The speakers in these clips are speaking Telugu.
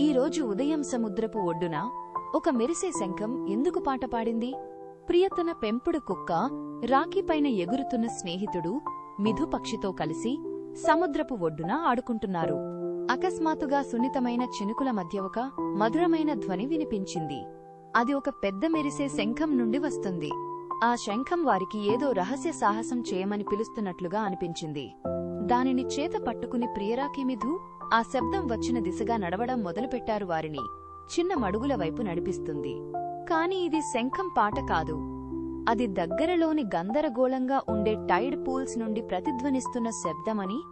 ఈరోజు ఉదయం సముద్రపు ఒడ్డున ఒక మెరిసే శంఖం ఎందుకు పాట పాడింది? ప్రియతన పెంపుడు కుక్క రాఖీపైన ఎగురుతున్న స్నేహితుడు మిధుపక్షితో కలిసి సముద్రపు ఒడ్డున ఆడుకుంటున్నారు. అకస్మాత్తుగా సున్నితమైన చినుకుల మధ్య ఒక మధురమైన ధ్వని వినిపించింది. అది ఒక పెద్ద మెరిసే శంఖం నుండి వస్తుంది. ఆ శంఖం వారికి ఏదో రహస్య సాహసం చేయమని పిలుస్తున్నట్లుగా అనిపించింది. దానిని చేత పట్టుకుని ప్రియరాకి మిధు ఆ శబ్దం వచ్చిన దిశగా నడవడం మొదలుపెట్టారు వారిని. చిన్న మడుగుల వైపు నడిపిస్తుంది. కాని ఇది శంఖం పాట కాదు. అది దగ్గరలోని గందరగోళంగా ఉండే టైడ్ పూల్స్ నుండి ప్రతిధ్వనిస్తున్న శబ్దమని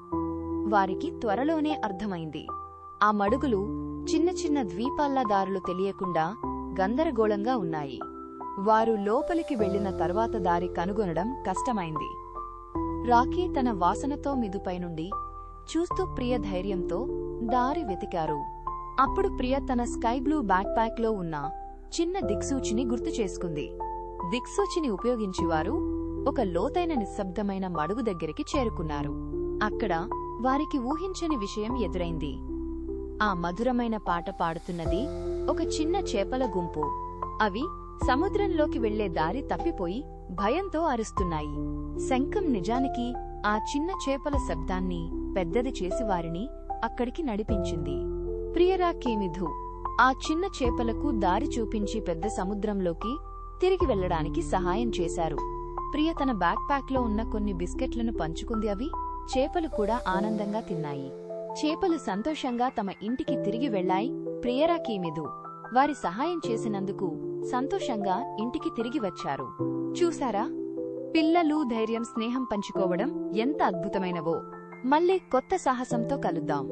వారికి త్వరలోనే అర్థమైంది. ఆ మడుగులు చిన్న చిన్న ద్వీపాల్లా దారులు తెలియకుండా గందరగోళంగా ఉన్నాయి. వారు లోపలికి వెళ్ళిన తర్వాత దారి కనుగొనడం కష్టమైంది. రాకీ తన వాసనతో మిదుపై నుండి చూస్తూ ప్రియ ధైర్యంతో దారి వెతికారు. అప్పుడు ప్రియ తన స్కై బ్లూ బ్యాక్ ప్యాక్లో ఉన్న చిన్న దిక్సూచిని గుర్తు చేసుకుంది. దిక్సూచిని ఉపయోగించేవారు ఒక లోతైన నిశ్శబ్దమైన మడుగు దగ్గరికి చేరుకున్నారు. అక్కడ వారికి ఊహించని విషయం ఎదురైంది. ఆ మధురమైన పాట పాడుతున్నది ఒక చిన్న చేపల గుంపు. అవి సముద్రంలోకి వెళ్ళే దారి తప్పిపోయి భయంతో అరుస్తున్నాయి. శంఖం నిజానికి ఆ చిన్న చేపల శబ్దాన్ని పెద్దది చేసి వారిని అక్కడికి నడిపించింది. ప్రియరా కేమిధు ఆ చిన్న చేపలకు దారి చూపించి పెద్ద సముద్రంలోకి తిరిగి వెళ్ళడానికి సహాయం చేశారు. ప్రియ తన బ్యాక్ ప్యాక్లో ఉన్న కొన్ని బిస్కెట్లను పంచుకుంది అవి. చేపలు కూడా ఆనందంగా తిన్నాయి. చేపలు సంతోషంగా తమ ఇంటికి తిరిగి వెళ్ళాయి ప్రియరా కీమిదు వారి సహాయం చేసినందుకు సంతోషంగా ఇంటికి తిరిగి వచ్చారు. చూసారా పిల్లలు ధైర్యం స్నేహం పంచుకోవడం ఎంత అద్భుతమైనవో! మళ్ళీ కొత్త సాహసంతో కలుద్దాం.